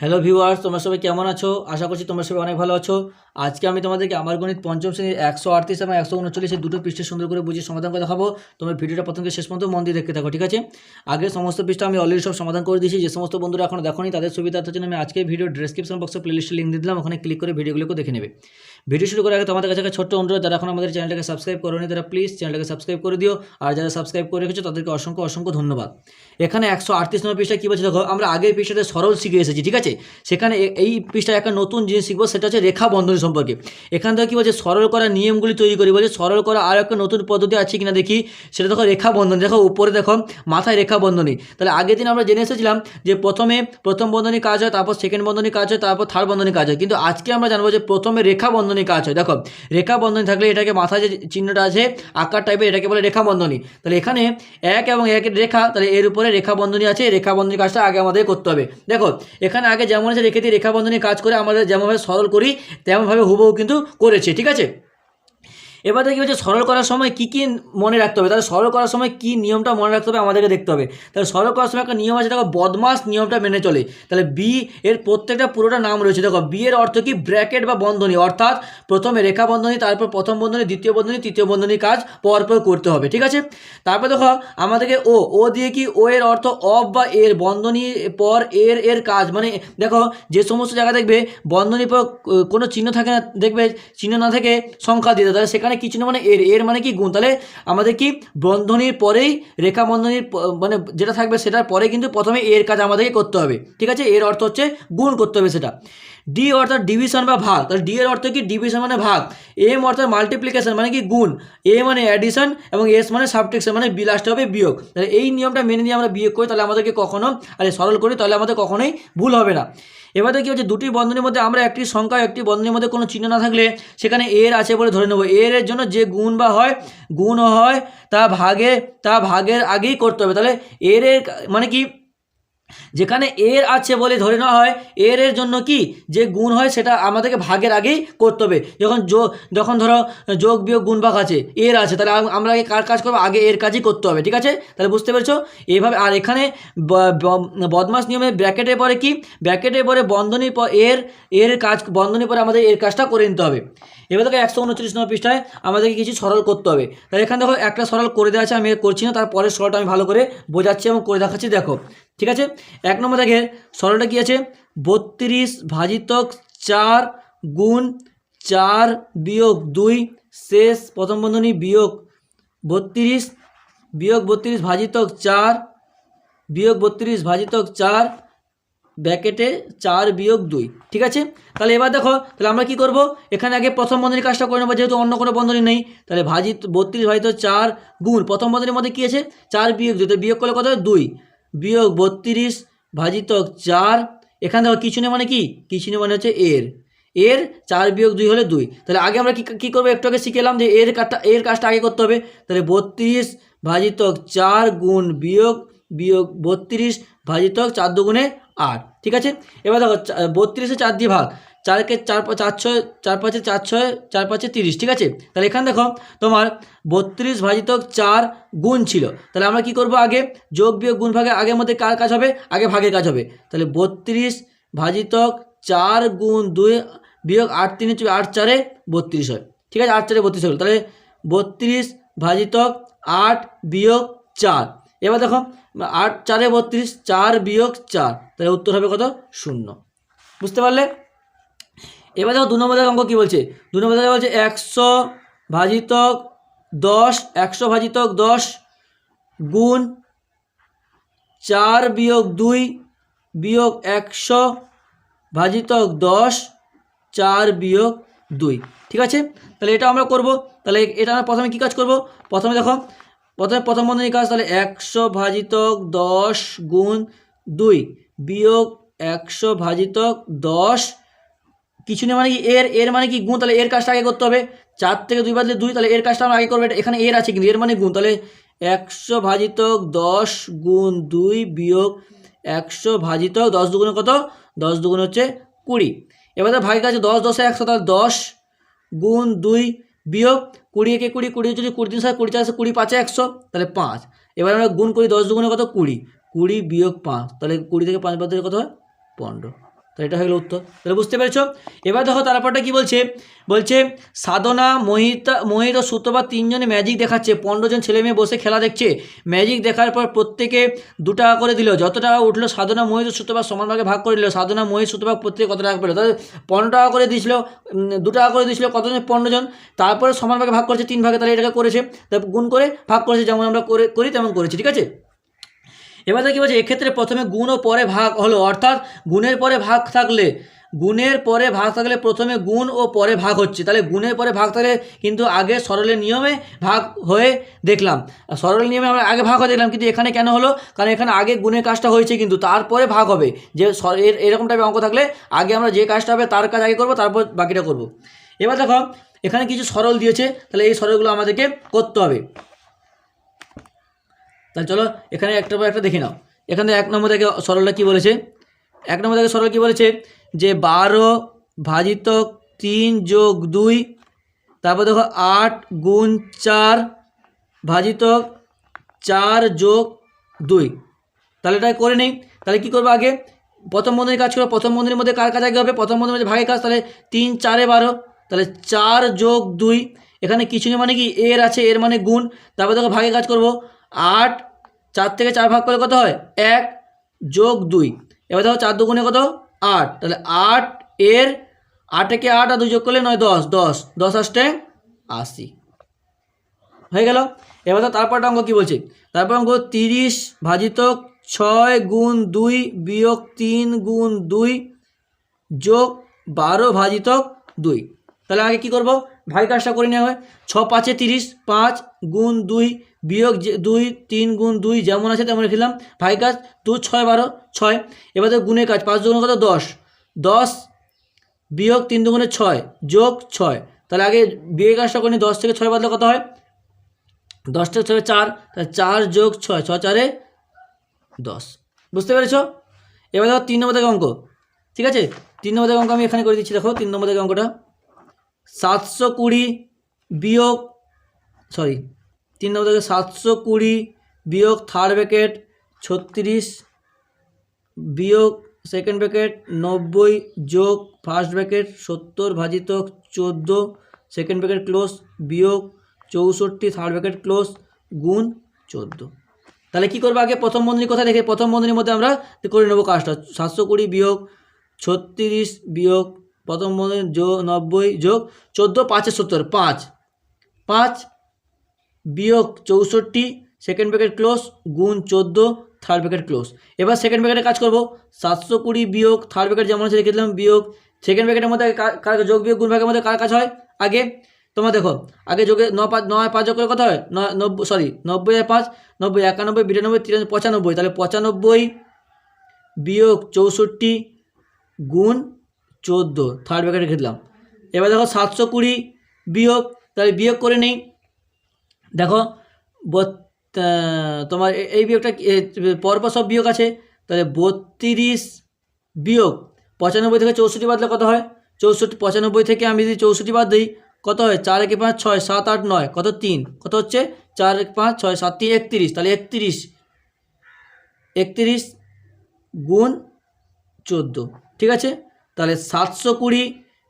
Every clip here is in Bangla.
হ্যালো ভিউয়ার্স তোমরা সবাই কেমন আছো? আশা করছি তোমরা সবাই অনেক ভালো আছো। আজকে আমি তোমাদেরকে আমার গণিত পঞ্চম শ্রেণির একশো আটত্রিশ এবং একশো উনচল্লিশের দুটো পৃষ্ঠে সুন্দর করে বুঝিয়ে সমাধান করে দেখাবো। তোমরা ভিডিওটা প্রথম শেষ পর্যন্ত মন দিয়ে দেখতে থাকো, ঠিক আছে? আগে সমস্ত পৃষ্ঠা আমি অলরেডি সব সমাধান করে দিয়েছি। যে সমস্ত বন্ধুরা এখন দেখোনি, তাদের সুবিধার্থের জন্য আমি আজকে ভিডিও ডিসক্রিপশন বক্সে প্লেলিস্টে লিঙ্ক দিয়ে দিলাম। ওখানে ক্লিক করে ভিডিওগুলোকে দেখে নেবে। ভিডিও শুরু করার আগে তোমাদের কাছে একটা ছোট্ট অনুরোধ, যারা এখন আমাদের চ্যানেলটাকে সাবস্ক্রাইব করোনি, তারা প্লিজ চ্যানেলটাকে সাবস্ক্রাইব করে দিও। আর যারা সাবস্ক্রাইব করে রেখেছো, তাদেরকে অসংখ্য অসংখ্য ধন্যবাদ। এখানে একশো আটত্রিশ নম্বর পৃষ্ঠা কী বলছে? দেখো, আমরা আগের পৃষ্ঠাতে সরল শিখে এসেছি, ঠিক আছে? সেখানে এই পৃষ্ঠায় একটা নতুন জিনিস শিখব, সেটা হচ্ছে রেখা বন্ধনী সম্পর্কে। এখান থেকে কী বলছে? সরল করার নিয়মগুলি তৈরি করি, বলছে সরল করা আর একটা নতুন পদ্ধতি আছে কিনা দেখি। সেটা দেখো, রেখা বন্ধনী, দেখো, উপরে দেখো, মাথায় রেখা বন্ধনী। তাহলে আগের দিন আমরা জেনে এসেছিলাম যে প্রথমে প্রথম বন্ধনী কাজ হয়, তারপর সেকেন্ড বন্ধনী কাজ হয়, তারপর থার্ড বন্ধনী কাজ হয়। কিন্তু আজকে আমরা জানব যে প্রথমে রেখা বন্ধনী কাজ হয়। দেখো, রেখা বন্ধনী থাকলে এটাকে মাথায় যে চিহ্নটা আছে, আকার টাইপের এটাকে বলে রেখা বন্ধনী। তাহলে এখানে এক এবং একের রেখা, তাহলে এর উপরে রেখা বন্ধনী আছে রেখা বন্ধনী কাজটা আগে আমাদের করতে হবে। দেখো, এখানে আগে যেমন আছে রেখে দিয়ে রেখা বন্ধনী কাজ করে আমাদের যেমনভাবে সরল করি, তেমনভাবে হুবহু কিন্তু করেছে, ঠিক আছে? এবার দেখি হচ্ছে সরল করার সময় কী কী মনে রাখতে হবে? তাহলে সরল করার সময় কী নিয়মটা মনে রাখতে হবে আমাদেরকে দেখতে হবে। তাহলে সরল করার সময় একটা নিয়ম আছে, দেখো বদমাস নিয়মটা মেনে চলে। তাহলে বি এর প্রত্যেকটা পুরোটা নাম রয়েছে, দেখো বি এর অর্থ কি? ব্র্যাকেট বা বন্ধনী। অর্থাৎ প্রথমে রেখা বন্ধনী, তারপর প্রথম বন্ধনী, দ্বিতীয় বন্ধনী, তৃতীয় বন্ধনী কাজ পরপর করতে হবে, ঠিক আছে? তারপর দেখো আমাদেরকে ও ও দিয়ে কি? ও এর অর্থ অফ বা এর, বন্ধনী পর এর এর কাজ। মানে দেখো যে সমস্ত জায়গা দেখবে বন্ধনীর পর কোনো চিহ্ন থাকে না, দেখবে চিহ্ন না থেকে সংখ্যা দিতে তাহলে সেখানে কি না মানে এর এর মানে কি গুণ? তাহলে আমাদের কি বন্ধনীর পরেই রেখা বন্ধনীর মানে যেটা থাকবে সেটার পরে কিন্তু প্রথমে এর কাজ আমাদেরকে করতে হবে। ঠিক আছে? এর অর্থ হচ্ছে গুণ করতে হবে সেটা। ডি অর্থাৎ ডিভিশন বা ভাগ। তাহলে ডি এর অর্থ কি? ডিভিশন মানে ভাগ। এম অর্থাৎ মাল্টিপ্লিকেশন মানে কি? গুণ। এ মানে অ্যাডিশন এবং এস মানে সাবট্রেকশন মানে লাস্টে হবে বিয়োগ। তাহলে এই নিয়মটা মেনে নিয়ে আমরা বিয়োগ করি, তাহলে আমাদেরকে কখনো আরে সরল করি, তাহলে আমাদের কখনোই ভুল হবে না। এবারে কি হচ্ছে? দুটি বন্ধনীর মধ্যে আমরা একটি সংখ্যা, একটি বন্ধনীর মধ্যে কোনো চিহ্ন না থাকলে সেখানে এর আছে বলে ধরে নেব। এর এর জন্য যে গুণ বা হয়, গুণ হয়, তা ভাগে, তা ভাগের আগেই করতে হবে। তাহলে এর এর মানে কি? যেখানে এর আছে বলে ধরে নেওয়া হয়, এর এর জন্য কি? যে গুণ হয় সেটা আমাদেরকে ভাগের আগেই করতে হবে। যখন যখন ধরো, যোগ বিয়োগ গুণ ভাগ আছে, এর আছে, তাহলে আমরা আগে কার কাজ করব? আগে এর কাজই করতে হবে, ঠিক আছে? তাহলে বুঝতে পেরেছ? এইভাবে, আর এখানে বদমাস নিয়মে ব্র্যাকেটের পরে কি? ব্র্যাকেটের পরে বন্ধনীর পর এর এর কাজ, বন্ধনীর পরে আমাদের এর কাজটা করে নিতে হবে। এবার দেখো একশো উনচল্লিশ নম্বর পৃষ্ঠায় আমাদেরকে কিছু সরল করতে হবে। তাহলে এখানে দেখো একটা সরল করে দেওয়া আছে, আমি করছি না তারপরের সরলটা আমি ভালো করে বোঝাচ্ছি এবং করে দেখাচ্ছি, দেখো। ঠিক আছে? এক নম্বর দেখে সরলটা কী আছে? বত্রিশ ভাজিতক চার গুণ চার বিয়োগ দুই, শেষ প্রথম বন্ধনী বিয়োগ বত্রিশ বিয়োগ বত্রিশ ভাজিতক চার, বিয়োগ বত্রিশ ভাজিতক চার, ব্যাকেটে চার বিয়োগ দুই, ঠিক আছে? তাহলে এবার দেখো, তাহলে আমরা কি করব? এখানে আগে প্রথম বন্ধনীর কাজটা করে নেব, যেহেতু অন্য কোনো বন্ধনী নেই, তাহলে ভাজিত, বত্রিশ ভাজিত চার গুণ, প্রথম বন্ধনীর মধ্যে কী আছে? চার বিয়োগ দুই, তো বিয়োগ করলে কত দুই। বিয়োগ বত্রিশ ভাজিত চার। এখানে দেখো কিছু নেই মানে কি? কিছু নেই মানে হচ্ছে এর। এর চার বিয়োগ দুই হলে দুই। তাহলে আগে আমরা কি কী করব? একটু আগে শিখে এলাম যে এর কাজটা এর কাজটা আগে করতে হবে। তাহলে বত্রিশ ভাজিতক চার গুণ বিয়োগ বিয়োগ বত্রিশ ভাজিতক চার দুগুণে আট। ঠিক আছে? এবার দেখো বত্রিশে চার দিয়ে ভাগ। চারকে চার চার ছয় চার পাঁচে চার ছয় চার পাঁচে তিরিশ ঠিক আছে? তাহলে এখানে দেখো তোমার বত্রিশ ভাজিতক চার গুণ ছিল। তাহলে আমরা কি করব আগে? যোগ বিয়োগ গুণ ভাগে আগের মধ্যে কার কাজ হবে? আগে ভাগের কাজ হবে। তাহলে বত্রিশ ভাজিতক চার গুণ দুই বিয়োগ আট তিনে চব্বিশ, আট চারে বত্রিশ হয়। ঠিক আছে? আট চারে বত্রিশ হলো। তাহলে বত্রিশ ভাজিতক আট বিয়োগ চার। এবার দেখো আট চারে বত্রিশ চার বিয়োগ চার। তাহলে উত্তর হবে কত? শূন্য। বুঝতে পারলে? এবার দেখো দু নম্বর অঙ্ক কী বলছে? দু নম্বর বলছে একশো ভাজিতক দশ, একশো ভাজিতক দশ গুণ চার বিয়োগ দুই বিয়োগ একশো ভাজিতক দশ, চার বিয়োগ দুই। ঠিক আছে? তাহলে এটা আমরা করব। তাহলে এটা আমরা প্রথমে কী কাজ করব? প্রথমে দেখো, প্রথমে প্রথম বন্ধনী কাজ তাহলে একশো ভাজিতক দশ গুণ দুই বিয়োগ একশো ভাজিতক দশ কিছু নেই মানে কি, এর এর মানে কি গুণ? তাহলে এর কাজটা আগে করতে হবে। চার থেকে দুই বাদলে দুই, তাহলে এর কাজটা আমরা আগে করব। এখানে এর আছে কিন্তু, এর মানে গুণ। তাহলে একশো ভাজিতক দশ গুণ দুই বিয়োগ একশো ভাজিতক দশ দুগুণে কত? দশ দুগুণ হচ্ছে কুড়ি। এবার তো ভাগের কাছে দশ, দশে, একশো, তাহলে দশ গুণ দুই বিয়োগ কুড়ি একে কুড়ি কুড়ি যদি কুড়ি তিন সাথে কুড়ি চার কুড়ি পাঁচে একশো, তাহলে পাঁচ। এবার আমরা গুণ করি দশ দুগুণে কত? কুড়ি। কুড়ি বিয়োগ পাঁচ, তাহলে কুড়ি থেকে পাঁচ বাদ কত হয়? পনেরো। তো এটা হয়ে গেলো উত্তর। তাহলে বুঝতে পেরেছ? এবার দেখো তারপরটা কি বলছে? বলছে, সাধনা, মোহিতা, মোহিত ও সুতপা তিনজনে ম্যাজিক দেখাচ্ছে। পনেরো জন ছেলে মেয়ে বসে খেলা দেখছে। ম্যাজিক দেখার পর প্রত্যেকে দু টাকা করে দিল। যত টাকা উঠল, সাধনা, মোহিত ও সুতপা সমান ভাগে করে দিল। সাধনা, মোহিত সুতপা প্রত্যেকে কত টাকা পেল তাহলে পনেরো টাকা করে দিয়েছিল দু টাকা করে দিয়েছিল কতজন পনেরো জন। তারপরে সমান ভাগে ভাগ করেছে, তিন ভাগে তাহলে এটাকে করেছে। গুণ করে ভাগ করেছে, যেমন আমরা করে, করি, তেমন করেছি, ঠিক আছে? এবার দেখি বলছে, এক্ষেত্রে প্রথমে গুণ ও পরে ভাগ হলো, অর্থাৎ গুণের পরে ভাগ থাকলে, গুণের পরে ভাগ থাকলে প্রথমে গুণ ও পরে ভাগ হচ্ছে। তাহলে গুণের পরে ভাগ থাকলে কিন্তু আগে সরলের নিয়মে ভাগ হয়ে দেখলাম। আর সরলের নিয়মে আমরা আগে ভাগ হয়ে দেখলাম, কিন্তু এখানে কেন হলো? কারণ এখানে আগে গুণের কাজটা হয়েছে কিন্তু তারপরে ভাগ হবে। যে এরকম টাইপের অঙ্ক থাকলে আগে আমরা যে কাজটা হবে তার কাজ আগে করব, তারপর বাকিটা করব। এবার দেখো, এখানে কিছু সরল দিয়েছে, তাহলে এই সরলগুলো আমাদেরকে করতে হবে। তাহলে চলো এখানে একটা পর একটা দেখে নাও। এখানে এক নম্বর থেকে সরলটা কী বলেছে? এক নম্বর থেকে সরল কী বলেছে? যে বারো ভাজিত তিন যোগ দুই, তারপর দেখো আট গুণ চার ভাজিত চার যোগ দুই। তাহলে এটা করে নেই। তাহলে কী করব আগে? প্রথম বন্ধনীর কাজ করব। প্রথম বন্ধনীর মধ্যে কার কাজ আগে হবে? প্রথম বন্ধনীর মধ্যে ভাগের কাজ, তাহলে তিন, চারে বারো। তাহলে চার যোগ দুই। এখানে কিছু নেই মানে কি? এর আছে, এর মানে গুণ। তারপর দেখো ভাগে কাজ করব। আট, চার থেকে চার ভাগ করলে কত হয়? এক যোগ দুই। এবার দেখো চার দুগুণে কত? আট। তাহলে আট এর আটেকে আট আর দুই যোগ করলে নয়, দশ। দশ। দশ আসতে আশি। হয়ে গেল? এবার তো তারপরটা অঙ্ক কী বলছে? তারপর অঙ্ক তিরিশ ভাজিত ছয় গুণ দুই বিয়োগ তিন গুণ দুই যোগ বারো ভাজিত দুই। তাহলে আগে কি করব? ভাই কাজটা করে নেওয়া হয়। ছ পাঁচে তিরিশ, পাঁচ গুণ দুই বিয়োগ দুই, তিন গুণ দুই যেমন আছে তেমন রেখেলাম ভাই কাজ দু ছয় বারো, ছয়। এবার তো গুণের কাজ, পাঁচ দুগুণে কত? দশ। দশ বিয়োগ তিন দুগুণে ছয়, যোগ ছয়। তাহলে আগে বিয়োগ কাজটা করে দশ থেকে ছয় বাদলে কত হয়? দশ থেকে ছয়, চার। তাহলে চার যোগ ছয় ছ চারে দশ। বুঝতে পেরেছ? এবার দেখো তিন নম্বর থেকে অঙ্ক। ঠিক আছে? তিন নম্বর থেকে অঙ্ক আমি এখানে করে দিচ্ছি, দেখো তিন নম্বর থেকে অঙ্কটা। সাতশো কুড়ি বিয়োগ সরি তিন নম্বর থেকে সাতশো কুড়ি বিয়োগ থার্ড ব্যাকেট ছত্রিশ বিয়োগ সেকেন্ড ব্র্যাকেট নব্বই যোগ ফার্স্ট ব্র্যাকেট সত্তর ভাজিত চোদ্দ সেকেন্ড ব্র্যাকেট ক্লোজ বিয়োগ চৌষট্টি থার্ড ব্র্যাকেট ক্লোজ গুণ চোদ্দ। তাহলে কী করব আগে? প্রথম বন্ধনী কোথায় দেখে প্রথম বন্ধনীর মধ্যে আমরা করে নেব কাজটা। সাতশো কুড়ি বিয়োগ ছত্রিশ বিয়োগ প্রথম যোগ নব্বই, যোগ চোদ্দ, পাঁচে সত্তর, পাঁচ। পাঁচ বিয়োগ চৌষট্টি সেকেন্ড ব্র্যাকেট ক্লোজ গুণ চোদ্দ থার্ড ব্র্যাকেট ক্লোজ এবার সেকেন্ড ব্র্যাকেটে কাজ করব, সাতশো কুড়ি বিয়োগ থার্ড ব্র্যাকেট যেমন আছে রেখে দিলাম বিয়োগ সেকেন্ড ব্র্যাকেটের মধ্যে কার- যোগ বিয়োগ, গুণ ভাগের মধ্যে কার কাজ হয়? আগে, তোমরা দেখো, আগে যোগে ন পাঁচ নয় পাঁচ যোগ করে কত হয়? নয় নব্বই সরি নব্বই আর পাঁচ, নব্বই, একানব্বই, বিরানব্বই, তিরানব্বই, পঁচানব্বই। তাহলে পঁচানব্বই বিয়োগ চৌষট্টি গুণ চোদ্দ থার্ড ব্র্যাকেটে রেখে দিলাম এবার দেখো সাতশো কুড়ি বিয়োগ, তাহলে বিয়োগ করে নেই। দেখো তোমার এই বিয়োগটা পরপর সব বিয়োগ আছে। তাহলে বত্রিশ বিয়োগ, পঁচানব্বই থেকে চৌষট্টি বাদলে কত হয়? চৌষট্টি, পঁচানব্বই থেকে আমি যদি চৌষট্টি বাদ দিই, কত হয়? চার একে পাঁচ, ছয়, সাত, আট, নয়, কত? তিন, কত হচ্ছে? চার এক পাঁচ, ছয়, সাত, তিন, একত্রিশ, তাহলে একত্রিশ। একত্রিশ গুণ চোদ্দ, ঠিক আছে? তাহলে সাতশো কুড়ি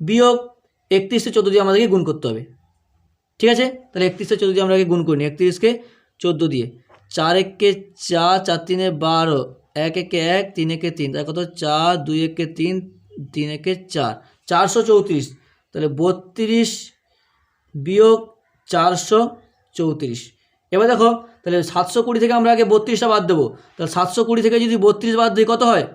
বিয়োগ একত্রিশে চোদ্দ দিয়ে আমাদেরকে গুণ করতে হবে। ঠিক আছে? তাহলে একত্রিশে চোদ্দ দিয়ে আমরা গুণ করি একত্রিশকে চোদ্দ দিয়ে। চার একে চার চার তিনে বারো। এক একে এক, তিন একে তিন। তার কত? চার, দুই একে তিন তিন একে চার। চারশো চৌত্রিশ। তাহলে বত্রিশ বিয়োগ চারশো চৌত্রিশ। এবার দেখো, তাহলে সাতশো কুড়ি থেকে আমরা আগে বত্রিশটা বাদ দেবো। তাহলে সাতশো কুড়ি থেকে যদি বত্রিশ বাদ দিই, কত হয়?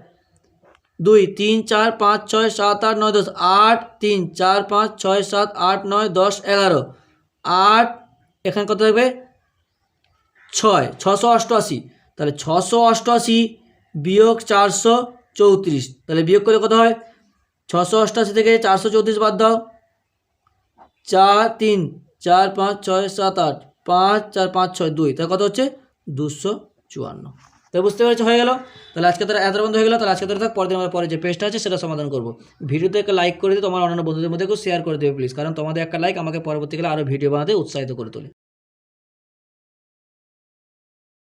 দুই, তিন, চার, পাঁচ, ছয়, সাত, আট, নয়, দশ, আট, তিন, চার, পাঁচ, ছয়, সাত, আট, নয়, দশ, এগারো। আট, এখানে কত থাকবে? ছয়, ছশো অষ্টআশি। তাহলে ছশো অষ্টআশি বিয়োগ চারশো চৌত্রিশ। তাহলে বিয়োগ করলে কত হয়? ছশো অষ্টআশি থেকে চারশো চৌত্রিশ বাদ দাও। চার, তিন, চার, পাঁচ, ছয়, সাত, আট, পাঁচ, চার, পাঁচ, ছয়, দুই। তাহলে কত হচ্ছে? দুশো চুয়ান্ন। তাই বুঝতে পেরেছ, হয়ে গেল? তাহলে আজকে তারা এত বন্ধ হয়ে গেল, তাহলে আজকে তারা থাক পরদিন আমার পরে যে পেজটা আছে সেটা সমাধান করব। ভিডিওতে একটা লাইক করে দিয়ে তোমার অন্যান্য বন্ধুদের মধ্যে শেয়ার করে দেবে প্লিজ কারণ তোমাদের একটা লাইক আমাকে পরবর্তীকালে আরও ভিডিও বানাতে উৎসাহিত করে তোলে।